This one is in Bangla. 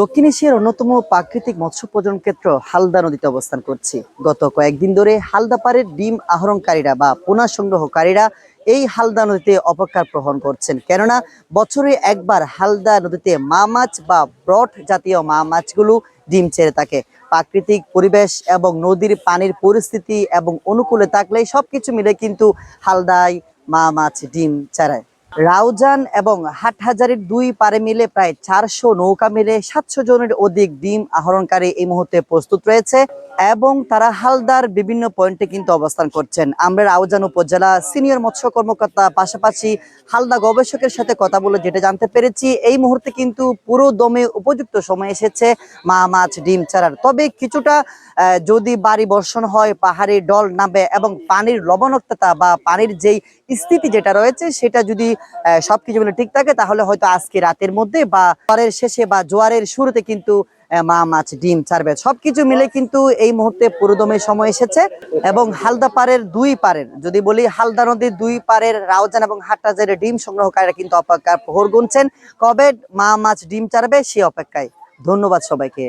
দক্ষিণ এশিয়ার অন্যতম প্রাকৃতিক মৎস্য প্রজনন ক্ষেত্র হালদা নদীতে অবস্থান করছি। গত কয়েকদিন ধরে হালদা পাড়ের ডিম আহরণকারীরা বা পোনা সংগ্রহকারীরা এই হালদা নদীতে অপকার গ্রহণ করছেন। কেননা, বছরে একবার হালদা নদীতে মা মাছ বা ব্রড জাতীয় মা মাছগুলো ডিম ছেড়ে থাকে। প্রাকৃতিক পরিবেশ এবং নদীর পানির পরিস্থিতি এবং অনুকূলে থাকলে সবকিছু মিলে কিন্তু হালদায় মা মাছ ডিম ছাড়ায় রাউজান এবং হাটহাজারির দুই পারে মিলে প্রায় চারশো নৌকা মিলে সাতশো জনের অধিক ডিম আহরণকারী এই মুহূর্তে প্রস্তুত রয়েছে এবং তারা হালদার বিভিন্ন পয়েন্টে কিন্তু অবস্থান করছেন। আমরা রাউজান উপজেলা সিনিয়র মৎস্য কর্মকর্তা পাশাপাশি হালদা গবেষকের সাথে কথা বলে যেটা জানতে পেরেছি, এই মুহূর্তে কিন্তু পুরো দমে উপযুক্ত সময় এসেছে মা, মাছ, ডিম ছাড়ার। তবে কিছুটা যদি বাড়ি বর্ষণ হয়, পাহাড়ে ডল নামে এবং পানির লবণাক্ততা বা পানির যেই স্থিতি যেটা রয়েছে, সেটা যদি সবকিছু মিলে ঠিক থাকে, তাহলে হয়তো আজকে রাতের মধ্যে বা জোয়ারের শেষে বা জোয়ারের শুরুতে কিন্তু মা, মাছ, ডিম ছাড়বে। সবকিছু মিলে কিন্তু এই মুহূর্তে পুরোদমের সময় এসেছে এবং হালদা পাড়ের দুই পারের, যদি বলি হালদা নদীর দুই পারের রাউজান এবং হাট্টাজের ডিম সংগ্রহকারীরা কিন্তু অপেক্ষার প্রহর গুনছেন। কবে মা, মাছ, ডিম ছাড়বে সে অপেক্ষায়। ধন্যবাদ সবাইকে।